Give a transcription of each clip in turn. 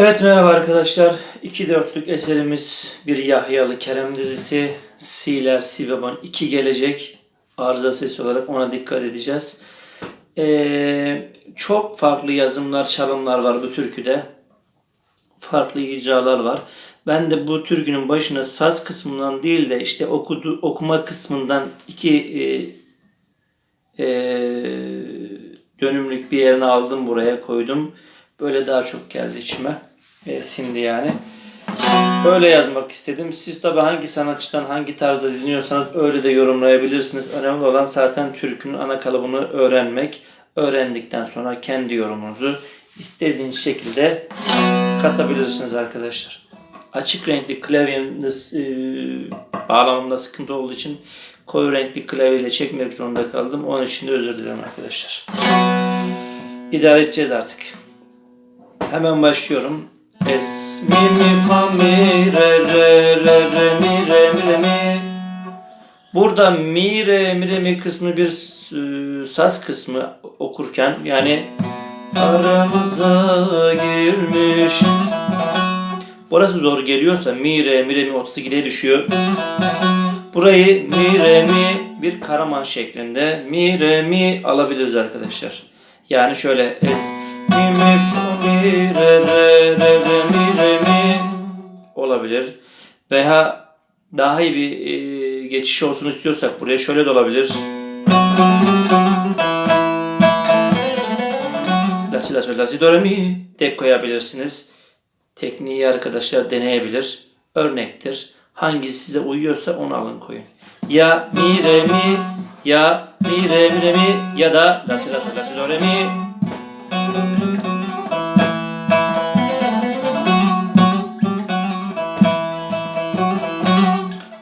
Evet merhaba arkadaşlar. İki dörtlük eserimiz bir Yahyalı Kerem dizisi. Siler, Si Beban 2 gelecek. Arıza sesi olarak ona dikkat edeceğiz. Ee, çok farklı yazımlar, çalımlar var bu türküde. Farklı icralar var. Ben de bu türkünün başına saz kısmından değil de işte okudu, okuma kısmından iki e, e, dönümlük bir yerine aldım buraya koydum. Böyle daha çok geldi içime. E, sindi yani. Öyle yazmak istedim. Siz tabi hangi sanatçıdan hangi tarzda dinliyorsanız öyle de yorumlayabilirsiniz. Önemli olan zaten türkünün ana kalıbını öğrenmek. Öğrendikten sonra kendi yorumunuzu istediğiniz şekilde katabilirsiniz arkadaşlar. Açık renkli klavyemde e, bağlamamda sıkıntı olduğu için koyu renkli klavyeyle çekmek zorunda kaldım. Onun için de özür dilerim arkadaşlar. İdare edeceğiz artık. Hemen başlıyorum. Es, mi, mi, fa, mi, re, re, re, re, mi, re, mi, re, mi. Burada mi, re, mi, re, mi kısmı bir e, saz kısmı okurken yani aramıza girmiş. Burası zor geliyorsa mi, re, mi, re, mi 32'ye düşüyor. Burayı mi, re, mi bir karaman şeklinde mi, re, mi alabiliriz arkadaşlar. Yani şöyle es, mi, mi, re, re, re, re, mi, re, mi olabilir. Veya daha iyi bir e, geçiş olsun istiyorsak buraya şöyle de olabilir. La si la sol la si do re mi de koyabilirsiniz. Tekniği arkadaşlar deneyebilir. Örnektir. Hangisi size uyuyorsa onu alın koyun. Ya mi re mi ya mi re mi re mi ya da la si la sol la si do re mi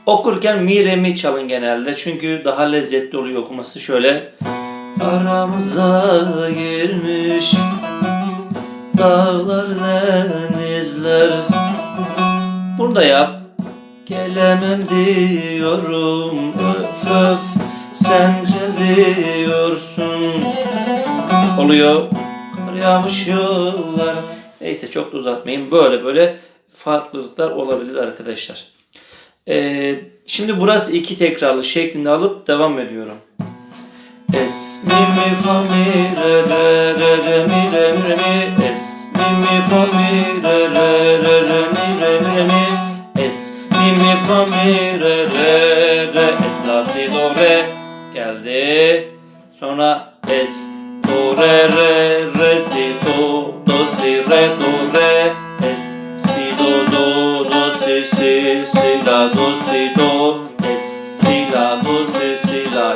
Okurken mi re mi çalın genelde. Çünkü daha lezzetli oluyor okuması şöyle. Aramıza girmiş dağlar denizler. Bunu da yap. Gelemem diyorum öf öf sen diyorsun. Oluyor. Yağmış yollar. Neyse çok da uzatmayayım. Böyle böyle farklılıklar olabilir arkadaşlar. Ee, şimdi burası iki tekrarlı şeklinde alıp devam ediyorum. Es mi mi fa mi re re re re mi re mi re mi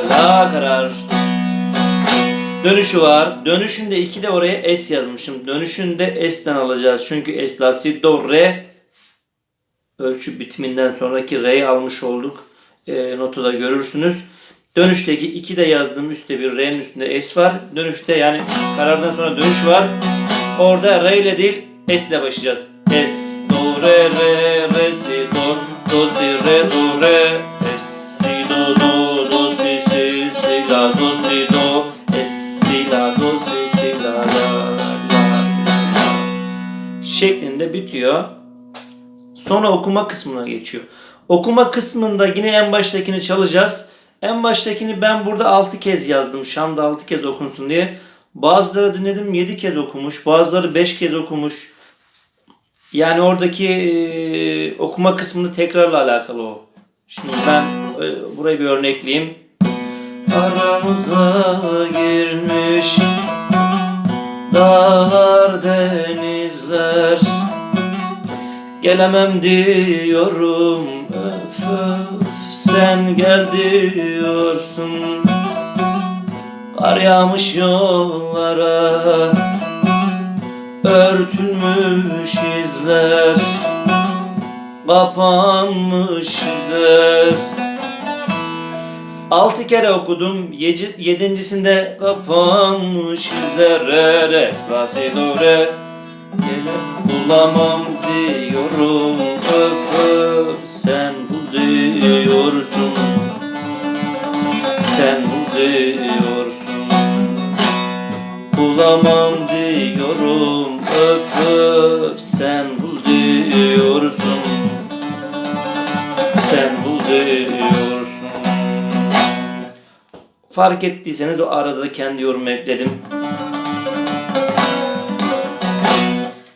la karar. Dönüşü var. Dönüşünde 2 de oraya S yazmışım. Dönüşünde S'den alacağız. Çünkü S la si do re ölçü bitiminden sonraki re'yi almış olduk. E, notu da görürsünüz. Dönüşteki 2 de yazdığım üstte bir re'nin üstünde S var. Dönüşte yani karardan sonra dönüş var. Orada re ile değil S ile başlayacağız. S do re re re si do do si re do şeklinde bitiyor. Sonra okuma kısmına geçiyor. Okuma kısmında yine en baştakini çalacağız. En baştakini ben burada 6 kez yazdım. Şam'da 6 kez okunsun diye. Bazıları dinledim 7 kez okumuş. Bazıları 5 kez okumuş. Yani oradaki e, okuma kısmını tekrarla alakalı o. Şimdi ben e, burayı bir örnekleyeyim. Aramıza girmiş dağlar denizler Gelemem diyorum öf öf sen gel diyorsun Kar yağmış yollara Örtülmüş izler Kapanmış izler Altı kere okudum. Yedi, yedincisinde kapanmış izler. Re, re, la, si, do, re. Bulamam diyorum. Öf, öf, sen bul diyorsun. Sen bul diyorsun. Bulamam diyorum. Öf, öf, sen bul diyorsun. Sen bul diyorsun. Fark ettiyseniz o arada kendi yorumu ekledim.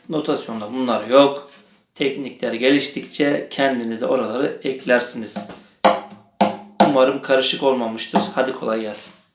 Notasyonda bunlar yok. Teknikler geliştikçe kendiniz de oraları eklersiniz. Umarım karışık olmamıştır. Hadi kolay gelsin.